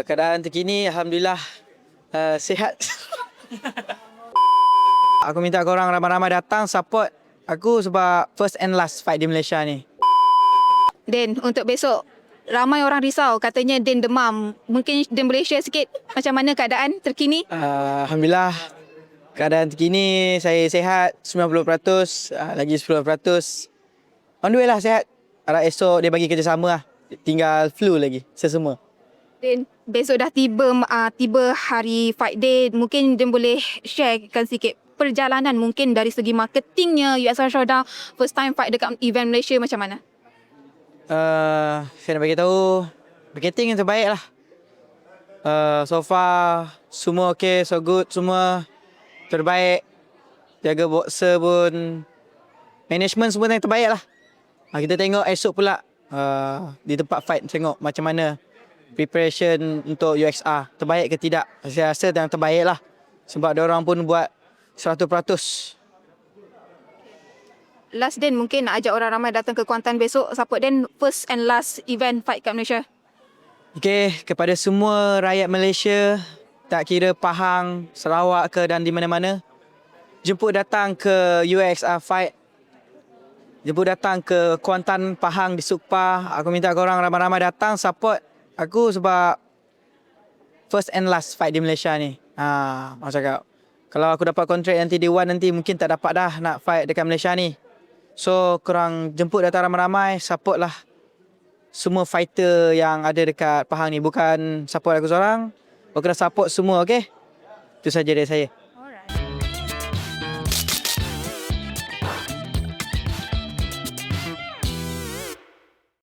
Uh, keadaan terkini Alhamdulillah uh, Sihat Aku minta korang ramai-ramai datang support aku sebab first and last fight di Malaysia ni. Din, untuk besok ramai orang risau katanya Din demam. Mungkin Din boleh share sikit macam mana keadaan terkini? Uh, Alhamdulillah keadaan terkini saya sihat 90%, uh, lagi 10%. On the way lah sihat. Harap esok dia bagi kerjasama lah. Tinggal flu lagi, sesemua. Din, besok dah tiba uh, tiba hari fight day. Mungkin Din boleh sharekan sikit perjalanan mungkin dari segi marketingnya USR Showdown first time fight dekat event Malaysia macam mana? Uh, saya nak bagi tahu marketing yang terbaik lah. Uh, so far semua okay, so good, semua terbaik. Jaga boxer pun management semua yang terbaik lah. Uh, kita tengok esok pula uh, di tempat fight tengok macam mana preparation untuk UXR terbaik ke tidak. Saya rasa yang terbaik lah. Sebab orang pun buat 100%. Last Din mungkin nak ajak orang ramai datang ke Kuantan besok support Din first and last event fight kat Malaysia. Okey, kepada semua rakyat Malaysia, tak kira Pahang, Sarawak ke dan di mana-mana, jemput datang ke UXR Fight. Jemput datang ke Kuantan Pahang di Sukpa. Aku minta korang ramai-ramai datang support aku sebab first and last fight di Malaysia ni. Ha, macam cakap. Kalau aku dapat kontrak nanti di One nanti mungkin tak dapat dah nak fight dekat Malaysia ni. So korang jemput datang ramai-ramai, support lah semua fighter yang ada dekat Pahang ni. Bukan support aku seorang. Aku kena support semua, okay? Itu saja dari saya.